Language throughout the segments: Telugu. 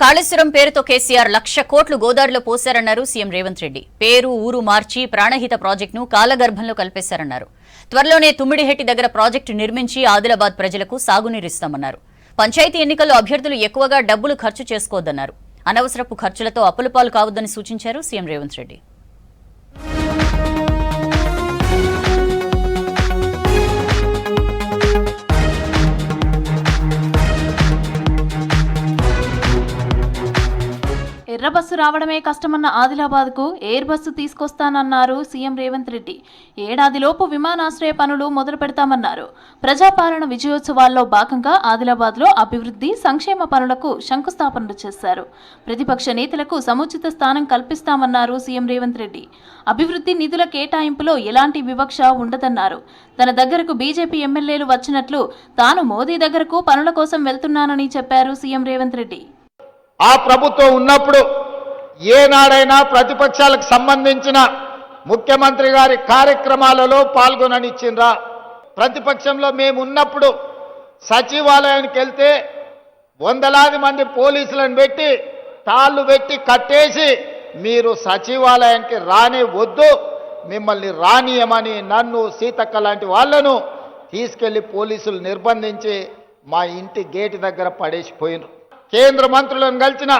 కాళేశ్వరం పేరుతో కేసీఆర్ లక్ష కోట్లు గోదావరిలో పోశారన్నారు సీఎం రేవంత్ రెడ్డి. పేరు ఊరు మార్చి ప్రాణహిత ప్రాజెక్టును కాలగర్భంలో కల్పేశారన్నారు. త్వరలోనే తుమ్మిడిహెట్టి దగ్గర ప్రాజెక్టు నిర్మించి ఆదిలాబాద్ ప్రజలకు సాగునీరిస్తామన్నారు పంచాయతీ ఎన్నికల్లో అభ్యర్థులు ఎక్కువగా డబ్బులు ఖర్చు చేసుకోవద్దన్నారు. అనవసరపు ఖర్చులతో అప్పులపాలు కావద్దని సూచించారు సీఎం రేవంత్ రెడ్డి. ఎర్ర బస్సు రావడమే కష్టమన్న ఆదిలాబాద్కు ఎయిర్ బస్సు తీసుకొస్తానన్నారు సీఎం రేవంత్ రెడ్డి. ఏడాదిలోపు విమానాశ్రయ పనులు మొదలు పెడతామన్నారు. ప్రజాపాలన విజయోత్సవాల్లో భాగంగా ఆదిలాబాద్లో అభివృద్ధి సంక్షేమ పనులకు శంకుస్థాపనలు చేశారు. ప్రతిపక్ష నేతలకు సముచిత స్థానం కల్పిస్తామన్నారు సీఎం రేవంత్ రెడ్డి. అభివృద్ధి నిధుల కేటాయింపులో ఎలాంటి వివక్ష ఉండదన్నారు. తన దగ్గరకు బీజేపీ ఎమ్మెల్యేలు వచ్చినట్లు తాను మోదీ దగ్గరకు పనుల కోసం వెళ్తున్నానని చెప్పారు సీఎం రేవంత్ రెడ్డి. ఆ ప్రభుత్వం ఉన్నప్పుడు ఏనాడైనా ప్రతిపక్షాలకు సంబంధించిన ముఖ్యమంత్రి గారి కార్యక్రమాలలో పాల్గొననిచ్చిండ్రా. ప్రతిపక్షంలో మేము ఉన్నప్పుడు సచివాలయానికి వెళ్తే వందలాది మంది పోలీసులను పెట్టి తాళ్ళు పెట్టి కట్టేసి మీరు సచివాలయానికి రానే వద్దు మిమ్మల్ని రానియమని నన్ను సీతక్క లాంటి వాళ్ళను తీసుకెళ్ళి పోలీసులు నిర్బంధించి మా ఇంటి గేటు దగ్గర పడేసిపోయినారు. కేంద్ర మంత్రులను కలిసిన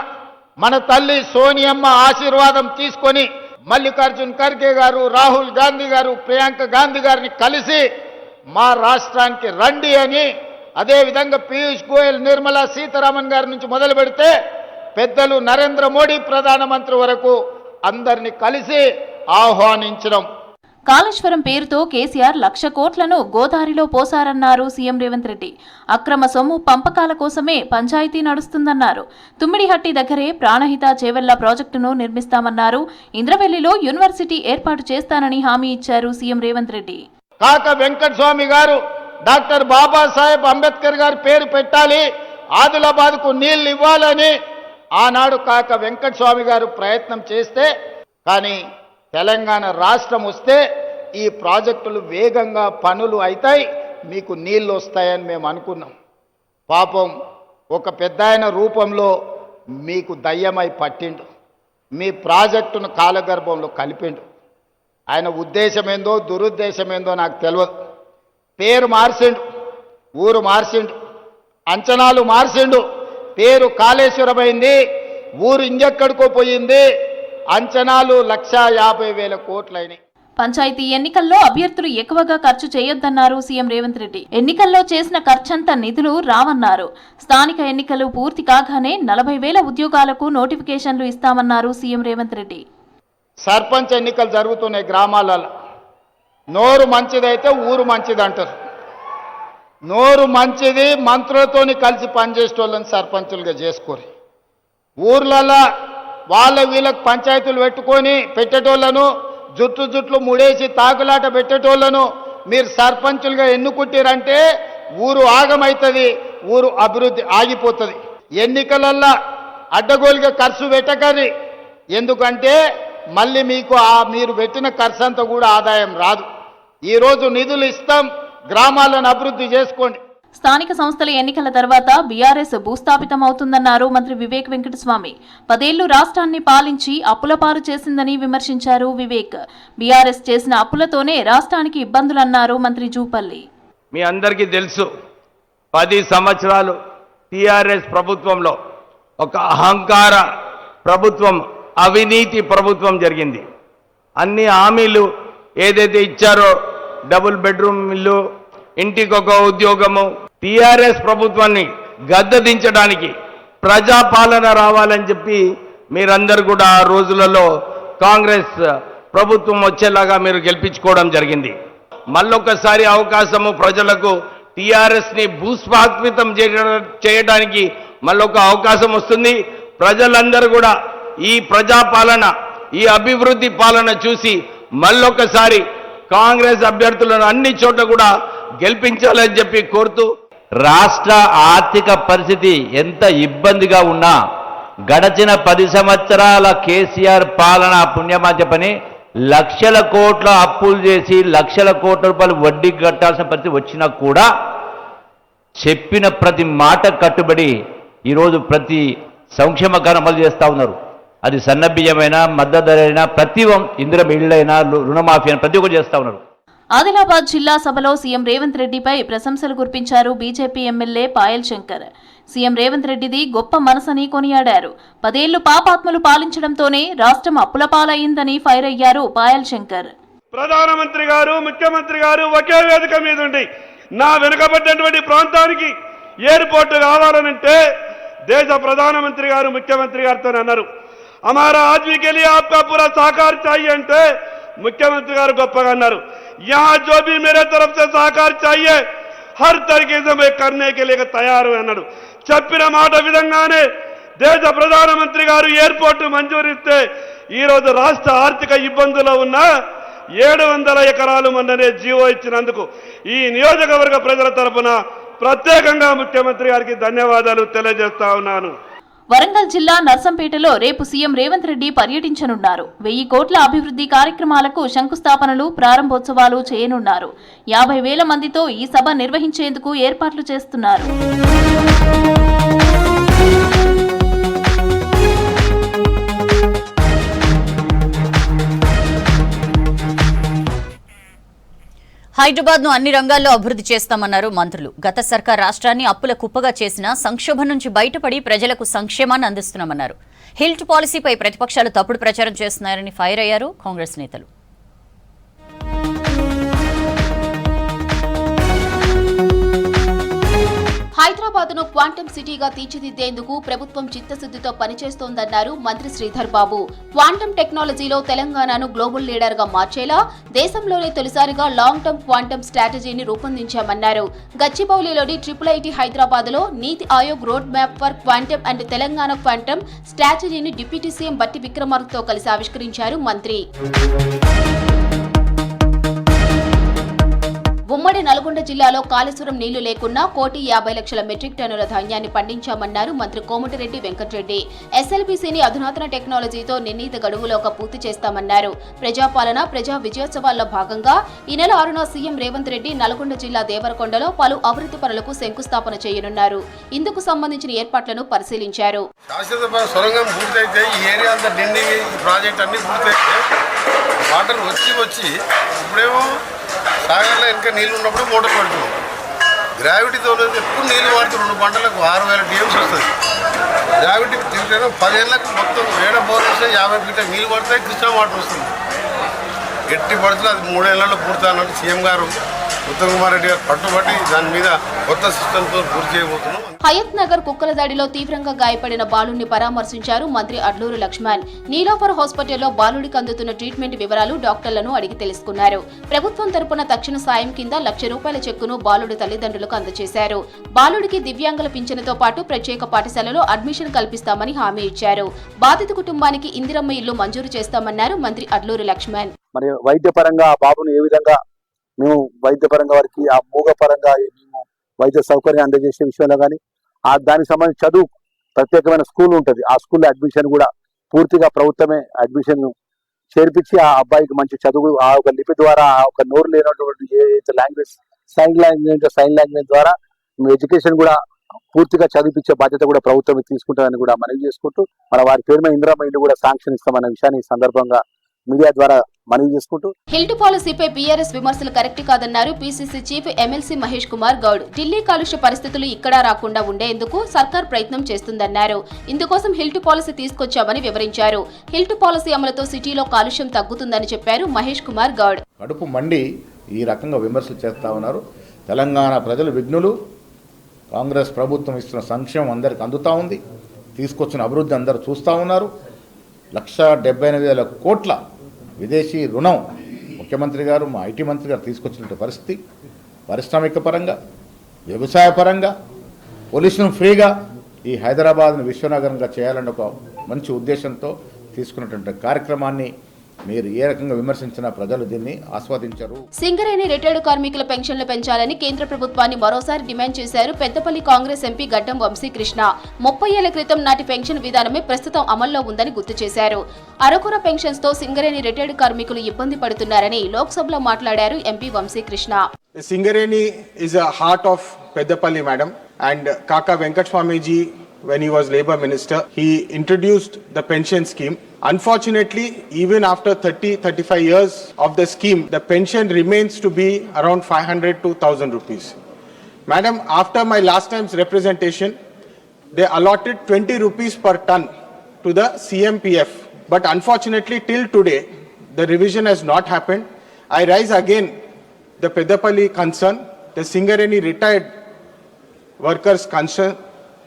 మన తల్లి సోనియమ్మ ఆశీర్వాదం తీసుకొని మల్లికార్జున్ ఖర్గే గారు రాహుల్ గాంధీ గారు ప్రియాంక గాంధీ గారిని కలిసి మా రాష్ట్రానికి రండి అని అదేవిధంగా పీయూష్ గోయల్ నిర్మలా సీతారామన్ గారి నుంచి మొదలు పెడితే పెద్దలు నరేంద్ర మోడీ ప్రధానమంత్రి వరకు అందరిని కలిసి ఆహ్వానించడం కాళేశ్వరం పేరుతో కేసీఆర్ లక్ష కోట్లను గోదావరిలో పోసారన్నారు సీఎం రేవంత్ రెడ్డి. అక్రమ సొమ్ము పంపకాల కోసమే పంచాయతీ నడుస్తుందన్నారు. తుమ్మిడిహట్టి దగ్గరే ప్రాణహిత చేవెళ్ళ ప్రాజెక్టును నిర్మిస్తామన్నారు. ఇంద్రవెల్లిలో యూనివర్సిటీ ఏర్పాటు చేస్తానని హామీ ఇచ్చారు సీఎం రేవంత్ రెడ్డి. కాక వెంకటస్వామి గారు డాక్టర్ బాబాసాహెబ్ అంబేద్కర్ గారి పేరు పెట్టాలి ఆదిలాబాద్కు నీళ్ళు ఇవ్వాలని ఆనాడు కాక వెంకటస్వామి గారు ప్రయత్నం చేస్తే కానీ తెలంగాణ రాష్ట్రం వస్తే ఈ ప్రాజెక్టులు వేగంగా పనులు అవుతాయి మీకు నీళ్ళు వస్తాయని మేము అనుకున్నాం. పాపం ఒక పెద్ద రూపంలో మీకు దయ్యమై పట్టిండు. మీ ప్రాజెక్టును కాలగర్భంలో కలిపిండు. ఆయన ఉద్దేశం ఏందో దురుద్దేశం ఏందో నాకు తెలియదు పేరు మార్చిండు ఊరు మార్చిండు అంచనాలు మార్చిండు పేరు కాళేశ్వరం అయింది ఊరు ఇంజెక్కడికో పోయింది. అంచనాలు లక్షా యాభై వేల కోట్లయినాయి పంచాయతీ ఎన్నికల్లో అభ్యర్థులు ఎక్కువగా ఖర్చు చేయొద్దన్నారు సీఎం రేవంత్ రెడ్డి. ఎన్నికల్లో చేసిన ఖర్చంత నిధులు రావన్నారు. స్థానిక ఎన్నికలు పూర్తి కాగానే నలభై వేల ఉద్యోగాలకు నోటిఫికేషన్లు ఇస్తామన్నారు సీఎం రేవంత్ రెడ్డి. సర్పంచ్ ఎన్నికలు జరుగుతున్నాయి గ్రామాలలో. నోరు మంచిదైతే ఊరు మంచిది అంటారు నోరు మంచిది మంత్రులతోని కలిసి పనిచేసేటోళ్ళని సర్పంచులుగా చేసుకోరు. ఊర్లలో వాళ్ళ వీళ్ళకి పంచాయతీలు పెట్టుకొని పెట్టేటోళ్ళను జుట్టు జుట్లు ముడేసి తాకులాట పెట్టేటోళ్ళను మీరు సర్పంచులుగా ఎన్నుకుంటారంటే ఊరు ఆగమవుతుంది ఊరు అభివృద్ధి ఆగిపోతుంది. ఎన్నికలల్లో అడ్డగోలుగా ఖర్చు పెట్టకరి ఎందుకంటే మళ్ళీ మీకు ఆ మీరు పెట్టిన ఖర్చు అంతా కూడా ఆదాయం రాదు. ఈరోజు నిధులు ఇస్తాం గ్రామాలను అభివృద్ధి చేసుకోండి. స్థానిక సంస్థల ఎన్నికల తర్వాత బీఆర్ఎస్ భూస్థాపితం అవుతుందన్నారు మంత్రి వివేక్ వెంకటస్వామి. పదేళ్ళు రాష్ట్రాన్ని పాలించి అప్పులపారు చేసిందని విమర్శించారు వివేక్. బీఆర్ఎస్ చేసిన అప్పులతోనే రాష్ట్రానికి ఇబ్బందులన్నారు మంత్రి జూపల్లి. మీ అందరికీ తెలుసు పది సంవత్సరాలు టీఆర్ఎస్ ప్రభుత్వంలో ఒక అహంకార ప్రభుత్వం అవినీతి ప్రభుత్వం జరిగింది. అన్ని హామీలు ఏదైతే ఇచ్చారో డబుల్ బెడ్రూమ్ ఇల్లు ఇంటికొక ఉద్యోగము. టీఆర్ఎస్ ప్రభుత్వాన్ని గద్దదించడానికి ప్రజాపాలన రావాలని చెప్పి మీరందరూ కూడా ఆ రోజులలో కాంగ్రెస్ ప్రభుత్వం వచ్చేలాగా మీరు గెలిపించుకోవడం జరిగింది. మళ్ళొకసారి అవకాశము ప్రజలకు టీఆర్ఎస్ని భూస్వాత్మితం చేయడానికి మళ్ళొక అవకాశం వస్తుంది. ప్రజలందరూ కూడా ఈ ప్రజాపాలన ఈ అభివృద్ధి పాలన చూసి మళ్ళొకసారి కాంగ్రెస్ అభ్యర్థులను అన్ని చోట్ల కూడా గెలిపించాలని చెప్పి కోరుతూ రాష్ట్ర ఆర్థిక పరిస్థితి ఎంత ఇబ్బందిగా ఉన్నా గడచిన పది సంవత్సరాల కేసీఆర్ పాలన పుణ్యమా పని లక్షల కోట్ల అప్పులు చేసి లక్షల కోట్ల రూపాయలు వడ్డీ కట్టాల్సిన పరిస్థితి వచ్చినా కూడా చెప్పిన ప్రతి మాట కట్టుబడి ఈరోజు ప్రతి సంక్షేమ కార్యం అమలు చేస్తూ ఉన్నారు. అది సన్నబియ్యమైనా మద్దతు ధర ప్రతి ఒ- ఇళ్ళైనా రుణమాఫీ అయినా ప్రతి ఒక్కటి చేస్తూ ఉన్నారు. ఆదిలాబాద్ జిల్లా సభలో సీఎం రేవంత్ రెడ్డిపై ప్రశంసలు కురిపించారు BJP MLA Payal Shankar. CM Revanth రెడ్డిది గొప్ప మనసని కొనియాడారు. పదేళ్ళు పాపాత్మలు పాలించడంతోనే రాష్ట్రం అప్పుల పాలయ్యిందని ఫైర్ అయ్యారు పాయల్ శంకర్. ప్రధానమంత్రి గారు ముఖ్యమంత్రి గారు ఒకే వేదిక మీద ఉండి నా వెనుకబడ్డటువంటి ప్రాంతానికి ఎయిర్పోర్ట్ కావాలనంటే దేశ ప్రధానమంత్రి గారు ముఖ్యమంత్రి గారితో అన్నారు. అమారా ఆద్మీకెళ్ళి ఆప్కా పూరా సాకార్ చాయి అంటే ముఖ్యమంత్రి గారు గొప్పగా అన్నారు. यहाँ जो भी मेरे तरफ से सहकार चाहिए हर तरीके से मैं करने के लिए तैयार हूं అన్నాడు చెప్పిన మాట విధంగానే దేశ ప్రధానమంత్రి గారు ఎయిర్పోర్ట్ మంజూరిస్తే ఈ రోజు రాష్ట్ర ఆర్థిక ఇబ్బందులో ఉన్న ఏడు వందల ఎకరాలు మొన్ననే జీవో ఇచ్చినందుకు ఈ నియోజకవర్గ ప్రజల తరపున ప్రత్యేకంగా ముఖ్యమంత్రి గారికి ధన్యవాదాలు తెలియజేస్తా ఉన్నాను వరంగల్ జిల్లా నర్సంపేటలో రేపు సీఎం రేవంత్ రెడ్డి పర్యటించనున్నారు. వెయ్యి కోట్ల అభివృద్ధి కార్యక్రమాలకు శంకుస్థాపనలు ప్రారంభోత్సవాలు చేయనున్నారు. యాభై వేల మందితో ఈ సభ నిర్వహించేందుకు ఏర్పాట్లు చేస్తున్నారు. హైదరాబాద్ను అన్ని రంగాల్లో అభివృద్ధి చేస్తామన్నారు మంత్రులు. గత సర్కార్ రాష్ట్రాన్ని అప్పుల కుప్పగా చేసిన సంక్షోభం నుంచి బయటపడి ప్రజలకు సంక్షేమాన్ని అందిస్తున్నామన్నారు. హిల్ట్ పాలసీపై ప్రతిపక్షాలు తప్పుడు ప్రచారం చేస్తున్నారని ఫైర్ అయ్యారు కాంగ్రెస్ నేతలు. హైదరాబాద్ను క్వాంటమ్ సిటీగా తీర్చిదిద్దేందుకు ప్రభుత్వం చిత్తశుద్దితో పనిచేస్తోందన్నారు మంత్రి శ్రీధర్ బాబు. క్వాంటమ్ టెక్నాలజీలో తెలంగాణను గ్లోబల్ లీడర్గా మార్చేలా దేశంలోనే తొలిసారిగా లాంగ్ టర్మ్ క్వాంటమ్ స్ట్రాటజీని రూపొందించామన్నారు. గచ్చిబౌలిలోని ట్రిపుల్ ఐటీ హైదరాబాద్లో NITI Aayog road map for quantum and Telangana quantum స్ట్రాటజీని deputy CM Bhatti విక్రమార్కతో కలిసి ఆవిష్కరించారు మంత్రి. ఉమ్మడి నల్గొండ జిల్లాలో కాళేశ్వరం నీళ్ళు లేకున్నా కోటి యాభై లక్షల మెట్రిక్ టన్నుల ధాన్యాన్ని పండించామన్నారు మంత్రి కోమటిరెడ్డి వెంకటరెడ్డి. ఎస్ఎల్బీసీని అధునాతన టెక్నాలజీతో నిర్ణీత గడువులోగా పూర్తి చేస్తామన్నారు. ప్రజాపాలన ప్రజా విజయోత్సవాల్లో భాగంగా ఈ నెల ఆరున సీఎం రేవంత్ రెడ్డి నల్గొండ జిల్లా దేవరకొండలో పలు అభివృద్ధి పనులకు శంకుస్థాపన చేయనున్నారు. ఇందుకు సంబంధించిన ఏర్పాట్లను పరిశీలించారు. వాటర్ వచ్చి వచ్చి ఇప్పుడేమో సాగర్లో ఇంకా నీళ్ళు ఉన్నప్పుడు మోటార్ పడుతుంది. గ్రావిటీతో ఎప్పుడు నీళ్ళు వాడుతూ రెండు పంటలకు ఆరు వేల టీఎంస్ వస్తుంది గ్రావిటీ తిరిగితే పదేళ్ళకు మొత్తం ఏడ బోర్ యాభై ఫీట్ నీళ్ళు పడితే కృష్ణా వాటర్ వస్తుంది. ఎట్టి పడుతుంది అది మూడేళ్ళలో పూర్తయినట్టు సీఎం గారు ఉత్తమ్ కుమార్ రెడ్డి గారు పట్టుబట్టి దాని మీద కొత్త సిస్టంతో పూర్తి చేయబోతున్నాం. హయత్ నగర్ కుక్కల దాడిలో తీవ్రంగా గాయపడిన బాలుడిని పరామర్శించారు మంత్రి అడ్లూరు లక్ష్మణ్. నీలోఫర్ హాస్పిటల్లో బాలుడికి అందుతున్న ట్రీట్మెంట్ వివరాలు డాక్టర్లను అడిగి తెలుసుకున్నారు. ప్రభుత్వం తరపున తక్షణ సాయం కింద లక్ష రూపాయల చెక్కును బాలుడి తల్లిదండ్రులకు అందజేశారు. బాలుడికి దివ్యాంగుల పింఛనుతో పాటు ప్రత్యేక పాఠశాలలో అడ్మిషన్ కల్పిస్తామని హామీ ఇచ్చారు. బాధిత కుటుంబానికి ఇందిరమ్మ ఇల్లు మంజూరు చేస్తామన్నారు మంత్రి అడ్లూరు లక్ష్మణ్. మరి వైద్యపరంగా ఆ బాబును ఏ విధంగా మేము వైద్యపరంగా వారికి ఆ మూగ పరంగా మేము వైద్య సౌకర్యం అందజేసే విషయంలో కానీ ఆ దానికి సంబంధించి చదువు ప్రత్యేకమైన స్కూల్ ఉంటుంది. ఆ స్కూల్లో అడ్మిషన్ కూడా పూర్తిగా ప్రభుత్వమే అడ్మిషన్ చేర్పించి ఆ అబ్బాయికి మంచి చదువు ఆ ఒక లిపి ద్వారా ఆ ఒక నోరు లేనటువంటి ఏదైతే language sign language sign language ద్వారా ఎడ్యుకేషన్ కూడా పూర్తిగా చదివించే బాధ్యత కూడా ప్రభుత్వం తీసుకుంటుందని కూడా మనవి చేసుకుంటూ మన వారి పేరు మీద ఇందిరామ ఇల్లు కూడా శాంక్షన్ ఇస్తామన్న విషయాన్ని ఈ సందర్భంగా మీడియా ద్వారా మనవి చేసుకుంటూ హిల్ట్ పాలసీపై బీఆర్ఎస్ విమర్శలు కరెక్ట్ కాదన్నారు PCC chief MLC Mahesh Kumar Goud. Delhi కాలుష్య పరిస్థితులు ఇక్కడా రాకుండా ఉండేందుకు సర్కార్ ప్రయత్నం చేస్తుందన్నారు. ఇందుకోసం హిల్ట్ పాలసీ తీసుకొచ్చామని వివరించారు. హిల్ట్ పాలసీ అమలుతో సిటీలో కాలుష్యం తగ్గుతుందని చెప్పారు మహేష్ కుమార్ గౌడ్. కడుపు మండి ఈ రకంగా విమర్శలు చేస్తూ ఉన్నారు. తెలంగాణ ప్రజలు విఘ్నులు. కాంగ్రెస్ ప్రభుత్వం ఇస్తున్న సంక్షేమం అందరికి అందుతూ ఉంది. తీసుకొచ్చిన అభివృద్ధి అందరూ చూస్తూ ఉన్నారు. లక్ష డెబ్బై ఎనిమిది వేల కోట్ల విదేశీ రుణం ముఖ్యమంత్రి గారు మా ఐటీ మంత్రి గారు తీసుకొచ్చినటువంటి పరిస్థితి పారిశ్రామిక పరంగా వ్యవసాయ పరంగా పోలీసులను ఫ్రీగా ఈ హైదరాబాద్ను విశ్వనగరంగా చేయాలన్న ఒక మంచి ఉద్దేశంతో తీసుకున్నటువంటి కార్యక్రమాన్ని మీరు ఏ రకంగా విమర్శించినా ప్రజలు దీన్ని ఆస్వాదించరు. సింగరేణి రిటైర్డ్ కార్మికుల పెన్షన్లు పెంచాలని కేంద్ర ప్రభుత్వాన్ని మరోసారి డిమాండ్ చేశారు పెద్దపల్లి కాంగ్రెస్ ఎంపీ గడ్డం వంశీకృష్ణ. ముప్పై ఏళ్ళ క్రితం నాటి పెన్షన్ విధానమే ప్రస్తుతం అమల్లో ఉందని గుర్తు చేశారు. అరకుర పెన్షన్స్తో సింగరేణి రిటైర్డ్ కార్మికులు ఇబ్బంది పడుతున్నారని లోక్సభలో మాట్లాడారు MP Vamsi Krishna. is a heart of Peddapalli, madam, and Kaka Venkat Swamiji when he was Labour Minister. He introduced the pension scheme. Unfortunately, even after 30 35 years of the scheme, the pension remains to be around 500 to 1000 rupees. Madam, after my last time's representation, they allotted 20 rupees per ton to the CMPF. But unfortunately, till today, the revision has not happened. I rise again the Pedapalli concern, the Singareni retired workers' concern.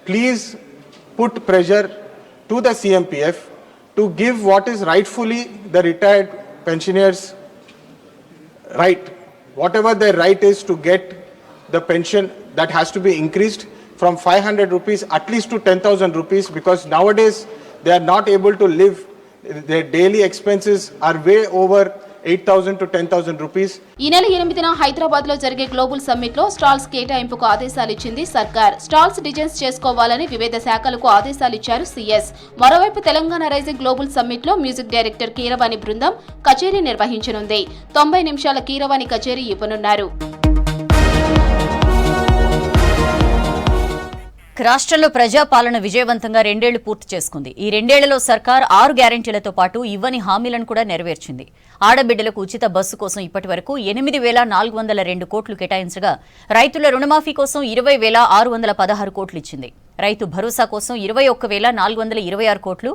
Please put pressure to the CMPF to give what is rightfully the retired pensioners' right. Whatever their right is to get the pension that has to be increased from 500 rupees at least to 10,000 rupees because nowadays they are not able to live. Their daily expenses are way over 8,000 to 10,000 rupees. ఈ నెల ఎనిమిదిన హైదరాబాద్లో జరిగే గ్లోబల్ సమ్మిట్లో స్టాల్స్ కేటాయింపుకు ఆదేశాలు ఇచ్చింది సర్కార్. స్టాల్స్ డిజైన్స్ చేసుకోవాలని వివిధ శాఖలకు ఆదేశాలు ఇచ్చారు సీఎస్. మరోవైపు తెలంగాణ రైజింగ్ గ్లోబల్ సమ్మిట్లో మ్యూజిక్ డైరెక్టర్ కీరవాణి బృందం కచేరీ నిర్వహించనుంది. తొంభై నిమిషాల కీరవాణి కచేరీ ఇవ్వనున్నారు. రాష్ట్రంలో ప్రజాపాలన విజయవంతంగా రెండేళ్ళు పూర్తి చేసుకుంది. ఈ రెండేళ్ళలో సర్కార్ ఆరు గ్యారెంటీలతో పాటు ఇవ్వని హామీలను కూడా నెరవేర్చింది. ఆడబిడ్డలకు ఉచిత బస్సు కోసం ఇప్పటి వరకు ఎనిమిది వేల నాలుగు వందల రెండు కోట్లు కేటాయించగా రైతుల రుణమాఫీ కోసం ఇరవై వేల ఆరు వందల పదహారు కోట్లు ఇచ్చింది. రైతు భరోసా కోసం ఇరవై ఒక్క వేల నాలుగు వందల ఇరవై ఆరు కోట్లు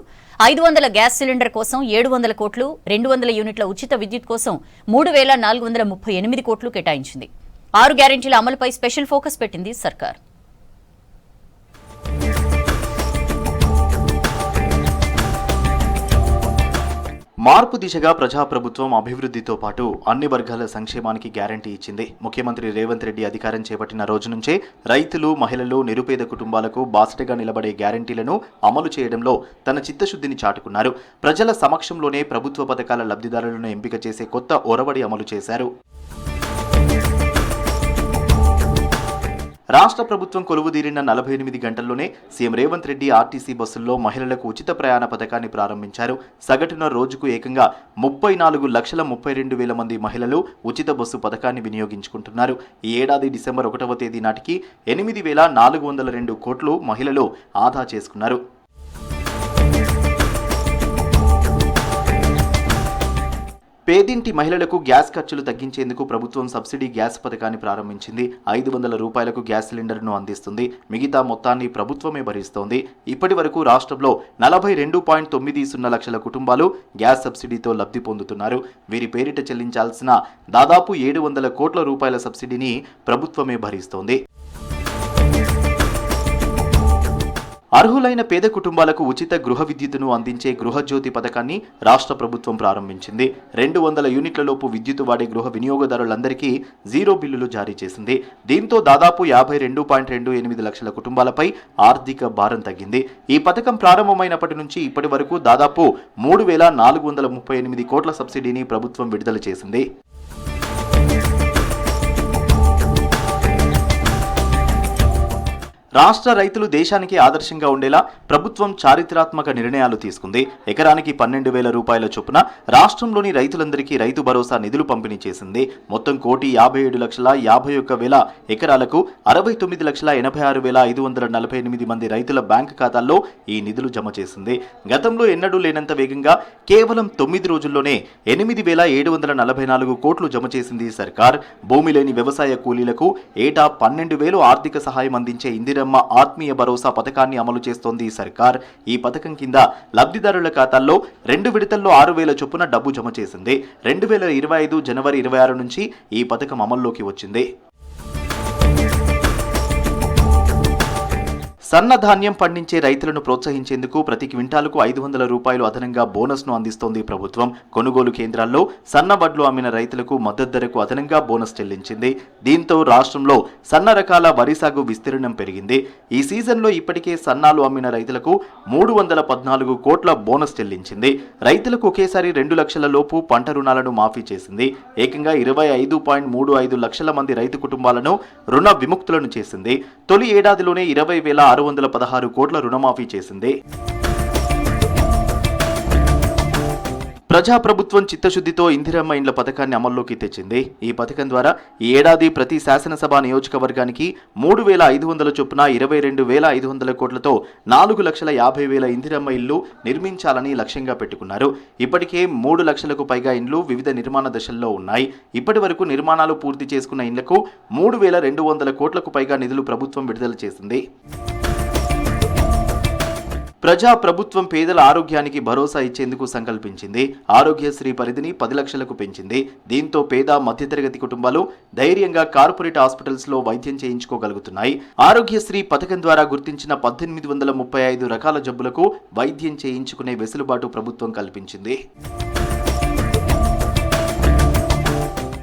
ఐదు వందల గ్యాస్ సిలిండర్ కోసం ఏడు వందల కోట్లు రెండు వందల యూనిట్ల ఉచిత విద్యుత్ కోసం మూడు వేల నాలుగు వందల ముప్పై ఎనిమిది కోట్లు కేటాయించింది. ఆరు గ్యారెంటీల అమలుపై స్పెషల్ ఫోకస్ పెట్టింది సర్కార్. మార్పు దిశగా ప్రజాప్రభుత్వం అభివృద్ధితో పాటు అన్ని వర్గాల సంక్షేమానికి గ్యారంటీ ఇచ్చింది. ముఖ్యమంత్రి రేవంత్ రెడ్డి అధికారం చేపట్టిన రోజు నుంచే రైతులు మహిళలు నిరుపేద కుటుంబాలకు బాసటగా నిలబడే గ్యారంటీలను అమలు చేయడంలో తన చిత్తశుద్ధిని చాటుకున్నారు. ప్రజల సమక్షంలోనే ప్రభుత్వ పథకాల లబ్ధిదారులను ఎంపిక చేసే కొత్త ఒరవడి అమలు చేశారు. రాష్ట్ర ప్రభుత్వం కొలువుదీరిన నలభై ఎనిమిది గంటల్లోనే సీఎం రేవంత్ రెడ్డి ఆర్టీసీ బస్సుల్లో మహిళలకు ఉచిత ప్రయాణ పథకాన్ని ప్రారంభించారు. సగటున రోజుకు ఏకంగా ముప్పై నాలుగు లక్షల ముప్పై రెండు వేల మంది మహిళలు ఉచిత బస్సు పథకాన్ని వినియోగించుకుంటున్నారు. ఈ ఏడాది డిసెంబర్ ఒకటవ తేదీ నాటికి ఎనిమిది వేల నాలుగు వందల రెండు కోట్లు మహిళలు ఆదా చేసుకున్నారు. పేదింటి మహిళలకు గ్యాస్ ఖర్చులు తగ్గించేందుకు ప్రభుత్వం సబ్సిడీ గ్యాస్ పథకాన్ని ప్రారంభించింది. ఐదు వందల రూపాయలకు గ్యాస్ సిలిండర్ను అందిస్తుంది. మిగతా మొత్తాన్ని ప్రభుత్వమే భరిస్తోంది. ఇప్పటి వరకు రాష్ట్రంలో నలభై రెండు పాయింట్ తొమ్మిది సున్నా లక్షల కుటుంబాలు గ్యాస్ సబ్సిడీతో లబ్ధి పొందుతున్నారు. వీరి పేరిట చెల్లించాల్సిన దాదాపు ఏడు వందల కోట్ల రూపాయల సబ్సిడీని ప్రభుత్వమే భరిస్తోంది. అర్హులైన పేద కుటుంబాలకు ఉచిత గృహ విద్యుత్తును అందించే గృహజ్యోతి పథకాన్ని రాష్ట్ర ప్రభుత్వం ప్రారంభించింది. రెండు వందల యూనిట్లలోపు విద్యుత్ వాడే గృహ వినియోగదారులందరికీ జీరో బిల్లులు జారీ చేసింది. దీంతో దాదాపు యాభై రెండు పాయింట్ రెండు ఎనిమిది లక్షల కుటుంబాలపై ఆర్థిక భారం తగ్గింది. ఈ పథకం ప్రారంభమైనప్పటి నుంచి ఇప్పటి వరకు దాదాపు మూడు వేల నాలుగు వందల ముప్పై ఎనిమిది కోట్ల సబ్సిడీని ప్రభుత్వం విడుదల చేసింది. రాష్ట్ర రైతులు దేశానికి ఆదర్శంగా ఉండేలా ప్రభుత్వం చారిత్రాత్మక నిర్ణయాలు తీసుకుంది. ఎకరానికి పన్నెండు వేల రూపాయల చొప్పున రాష్ట్రంలోని రైతులందరికీ రైతు భరోసా నిధులు పంపిణీ చేసింది. మొత్తం కోటి యాభై ఏడు లక్షల యాభై ఒక్క వేల ఎకరాలకు అరవై తొమ్మిది లక్షల ఎనభై ఆరు వేల ఐదు వందల నలభై ఎనిమిది మంది రైతుల బ్యాంక్ ఖాతాల్లో ఈ నిధులు జమ చేసింది. గతంలో ఎన్నడూ లేనంత వేగంగా కేవలం తొమ్మిది రోజుల్లోనే ఎనిమిది వేల ఏడు వందల నలభై నాలుగు కోట్లు జమ చేసింది సర్కార్. భూమి లేని వ్యవసాయ కూలీలకు ఏటా పన్నెండు వేలు ఆర్థిక సహాయం అందించే ఇందిరా ఇందిరమ్మ ఆత్మీయ భరోసా పథకాన్ని అమలు చేస్తోంది సర్కార్. ఈ పథకం కింద లబ్ధిదారుల ఖాతాల్లో రెండు విడతల్లో ఆరు వేల చొప్పున డబ్బు జమ చేసింది. రెండు వేల ఇరవై ఐదు జనవరి ఇరవై ఆరు నుంచి ఈ పథకం అమల్లోకి వచ్చింది. సన్న ధాన్యం పండించే రైతులను ప్రోత్సహించేందుకు ప్రతి క్వింటాలకు ఐదు వందల రూపాయలు అదనంగా బోనస్ను అందిస్తోంది ప్రభుత్వం. కొనుగోలు కేంద్రాల్లో సన్న వడ్లు అమ్మిన రైతులకు మద్దతు ధరకు అదనంగా బోనస్ చెల్లించింది. దీంతో రాష్ట్రంలో సన్న రకాల వరి సాగు విస్తీర్ణం పెరిగింది. ఈ సీజన్లో ఇప్పటికే సన్నాలు అమ్మిన రైతులకు మూడు వందల పద్నాలుగు కోట్ల బోనస్ చెల్లించింది. రైతులకు ఒకేసారి రెండు లక్షల లోపు పంట రుణాలను మాఫీ చేసింది. ఏకంగా ఇరవై ఐదు పాయింట్ మూడు ఐదు లక్షల మంది రైతు కుటుంబాలను రుణ విముక్తులను చేసింది. తొలి ఏడాదిలోనే ఇరవై వేల ఆరు వందల పదహారు కోట్ల రుణమాఫీ చేసింది. ప్రజాప్రభుత్వం చిత్తశుద్ధితో ఇందిరమ్మ ఇండ్ల పథకాన్ని అమల్లోకి తెచ్చింది. ఈ పథకం ద్వారా ఈ ఏడాది ప్రతి శాసనసభ నియోజకవర్గానికి మూడు వేల ఐదు వందల చొప్పున ఇరవై రెండు వేల ఐదు వందల కోట్లతో నాలుగు లక్షల యాభై వేల ఇందిరమ్మ ఇల్లు నిర్మించాలని లక్ష్యంగా పెట్టుకున్నారు. ఇప్పటికే మూడు లక్షలకు పైగా ఇండ్లు వివిధ నిర్మాణ దశల్లో ఉన్నాయి. ఇప్పటి వరకు నిర్మాణాలు పూర్తి చేసుకున్న ఇండ్లకు మూడు వేల రెండు వందల కోట్లకు పైగా నిధులు ప్రభుత్వం విడుదల చేసింది. ప్రజా ప్రభుత్వం పేదల ఆరోగ్యానికి భరోసా ఇచ్చేందుకు సంకల్పించింది. ఆరోగ్యశ్రీ పరిధిని పది లక్షలకు పెంచింది. దీంతో పేద మధ్యతరగతి కుటుంబాలు ధైర్యంగా కార్పొరేట్ హాస్పిటల్స్లో వైద్యం చేయించుకోగలుగుతున్నాయి. ఆరోగ్యశ్రీ పథకం ద్వారా గుర్తించిన పద్దెనిమిది వందల ముప్పై ఐదు రకాల జబ్బులకు వైద్యం చేయించుకునే వెసులుబాటు ప్రభుత్వం కల్పించింది.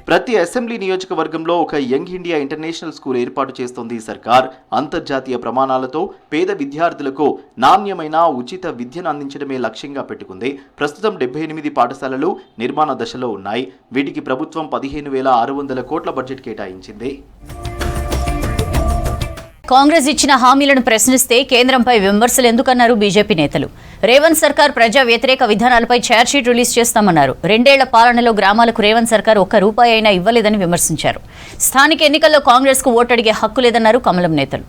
ప్రతి అసెంబ్లీ నియోజకవర్గంలో ఒక యంగ్ ఇండియా ఇంటర్నేషనల్ స్కూల్ ఏర్పాటు చేస్తోంది సర్కార్. అంతర్జాతీయ ప్రమాణాలతో పేద విద్యార్థులకు నాణ్యమైన ఉచిత విద్యను అందించడమే లక్ష్యంగా పెట్టుకుంది. ప్రస్తుతం డెబ్బై ఎనిమిది పాఠశాలలు నిర్మాణ దశలో ఉన్నాయి. వీటికి ప్రభుత్వం పదిహేను వేల ఆరు వందల కోట్ల బడ్జెట్ కేటాయించింది. కాంగ్రెస్ ఇచ్చిన హామీలను ప్రశ్నిస్తే కేంద్రంపై విమర్శలు ఎందుకన్నారు బీజేపీ నేతలు? రేవంత్ సర్కార్ ప్రజా వ్యతిరేక విధానాలపై ఛార్జ్షీట్ రిలీజ్ చేస్తామన్నారు. రెండేళ్ళ పాలనలో గ్రామాలకు రేవంత్ సర్కార్ ఒక్క రూపాయి అయినా ఇవ్వలేదని విమర్శించారు. స్థానిక ఎన్నికల్లో కాంగ్రెస్కు ఓటడిగే హక్కు లేదన్నారు కమలం నేతలు.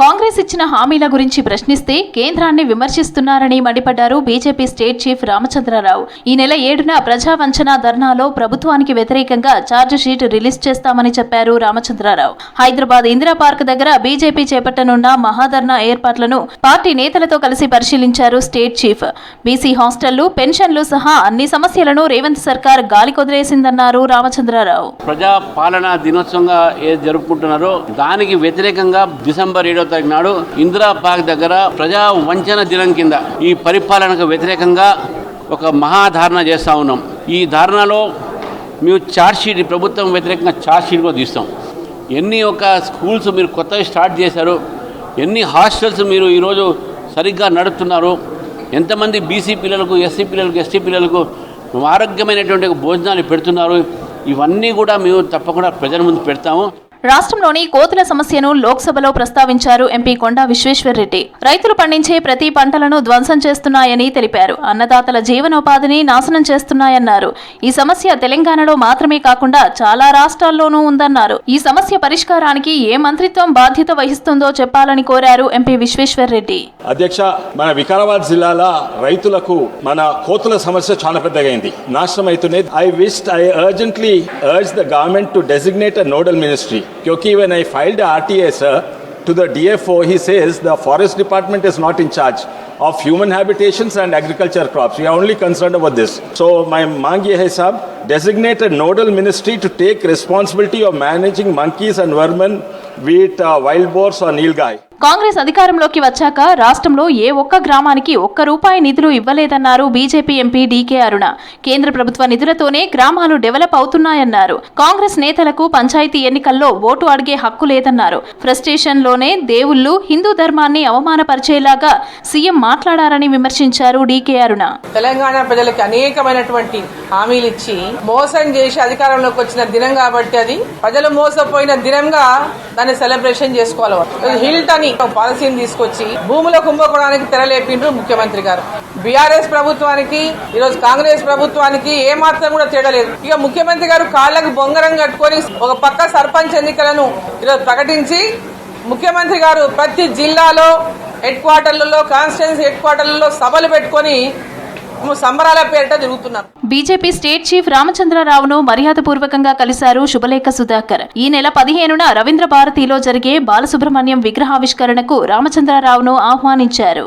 కాంగ్రెస్ ఇచ్చిన హామీల గురించి ప్రశ్నిస్తే కేంద్రాన్ని విమర్శిస్తున్నారని మండిపడ్డారు బీజేపీ స్టేట్ చీఫ్ రామచంద్రరావు. ఈ నెల ఏడున ప్రజా వంచనా ధర్నాలో ప్రభుత్వానికి వ్యతిరేకంగా ఛార్జ్ షీట్ రిలీజ్ చేస్తామని చెప్పారు రామచంద్రరావు. హైదరాబాద్ ఇందిరా పార్క్ దగ్గర బీజేపీ చేపట్టనున్న మహాధర్నా ఏర్పాట్లను పార్టీ నేతలతో కలిసి పరిశీలించారు స్టేట్ చీఫ్. బీసీ హాస్టళ్ళు పెన్షన్లు సహా అన్ని సమస్యలను రేవంత్ సర్కార్ గాలి కొదిలేసిందన్నారు రామచంద్రరావు. ప్రజా పాలనా దినోత్సవంగా జరుపుకుంటున్నారో దానికి వ్యతిరేకంగా డిసెంబర్ ఏడో తారీఖు నాడు ఇందిరా పార్క్ దగ్గర ప్రజా వంచన దినం కింద ఈ పరిపాలనకు వ్యతిరేకంగా ఒక మహాధారణ చేస్తూ ఉన్నాం. ఈ ధారణలో మేము ఛార్జ్షీట్ ప్రభుత్వం వ్యతిరేకంగా ఛార్జ్షీట్ కూడా తీస్తాం. ఎన్ని ఒక స్కూల్స్ మీరు కొత్తగా స్టార్ట్ చేశారు ఎన్ని హాస్టల్స్ మీరు ఈరోజు సరిగ్గా నడుపుతున్నారు ఎంతమంది బీసీ పిల్లలకు ఎస్సీ పిల్లలకు ఎస్టీ పిల్లలకు ఆరోగ్యమైనటువంటి భోజనాలు పెడుతున్నారు ఇవన్నీ కూడా మేము తప్పకుండా ప్రజల ముందు పెడతాము. రాష్ట్రంలోని కోతుల సమస్యను లోక్సభలో ప్రస్తావించారు ఎంపీ కొండా విశ్వేశ్వర్రెడ్డి రైతులు పండించే ప్రతి పంటలను ధ్వంసం చేస్తున్నాయని తెలిపారు. అన్నదాతల జీవనోపాధిని నాశనం చేస్తున్నాయన్నారు. ఈ సమస్య తెలంగాణలో మాత్రమే కాకుండా చాలా రాష్ట్రాల్లోనూ ఉందన్నారు. ఈ సమస్య పరిష్కారానికి ఏ మంత్రిత్వం బాధ్యత వహిస్తుందో చెప్పాలని కోరారు ఎంపీ విశ్వేశ్వర్రెడ్డి అధ్యక్ష మన వికారాబాద్ జిల్లాల రైతులకు మన కోతుల సమస్య చాలా పెద్దగైంది నాశనం అవుతున్నాయి. I wish I urgently urge the government to designate a nodal ministry Kyoki, when I filed the RTA, sir, to the DFO, he says the forest department is not in charge of human habitations and agriculture crops. We are only concerned about this. So my Mangi Hai Sahab, designate a nodal ministry to take responsibility of managing monkeys and vermin, be it uh, wild boars or nilgai. Congress అధికారంలోకి వచ్చాక రాష్ట్రంలో ఏ ఒక్క గ్రామానికి ఒక్క రూపాయి నిధులు ఇవ్వలేదన్నారు బీజేపీ ఎంపీ డీకే అరుణ. కేంద్ర ప్రభుత్వ నిధులతోనే గ్రామాలు డెవలప్ అవుతున్నాయన్నారు. కాంగ్రెస్ నేతలకు పంచాయతీ ఎన్నికల్లో ఓటు అడిగే హక్కు లేదన్నారు. ఫ్రస్ట్రేషన్లోనే దేవుళ్ళు హిందూ ధర్మాన్ని అవమానపరిచేలాగా సీఎం మాట్లాడారని విమర్శించారు డీకే అరుణ. తెలంగాణ ప్రజలకు అనేకమైనటువంటి హామీలు ఇచ్చి మోసం చేసి అధికారంలోకి వచ్చిన దినం కాబట్టి అది ప్రజలు మోసపోయిన దినంగా దాన్ని సెలబ్రేషన్ చేసుకోవాలి హిల్ట్ అని పాలసీని తీసుకొచ్చి భూముల కుంభకోణానికి తెరలేపిండ్రు ముఖ్యమంత్రి గారు. బీఆర్ఎస్ ప్రభుత్వానికి ఈరోజు కాంగ్రెస్ ప్రభుత్వానికి ఏ మాత్రం కూడా తేడలేదు ఇక ముఖ్యమంత్రి గారు కాళ్ళకు బొంగరం కట్టుకొని ఒక పక్క సర్పంచ్ ఎన్నికలను ఈరోజు ప్రకటించి ముఖ్యమంత్రి గారు ప్రతి జిల్లాలో హెడ్ క్వార్టర్లలో కాన్స్టిట్యున్సీ హెడ్ క్వార్టర్లలో సభలు పెట్టుకొని సంబరాల పేరిట తిరుగుతున్నారు. బీజేపీ స్టేట్ చీఫ్ రామచంద్రరావును మర్యాదపూర్వకంగా కలిశారు శుభలేఖ సుధాకర్. ఈ నెల పదిహేనున రవీంద్ర భారతిలో జరిగే బాలసుబ్రహ్మణ్యం విగ్రహావిష్కరణకు రామచంద్రరావును ఆహ్వానించారు.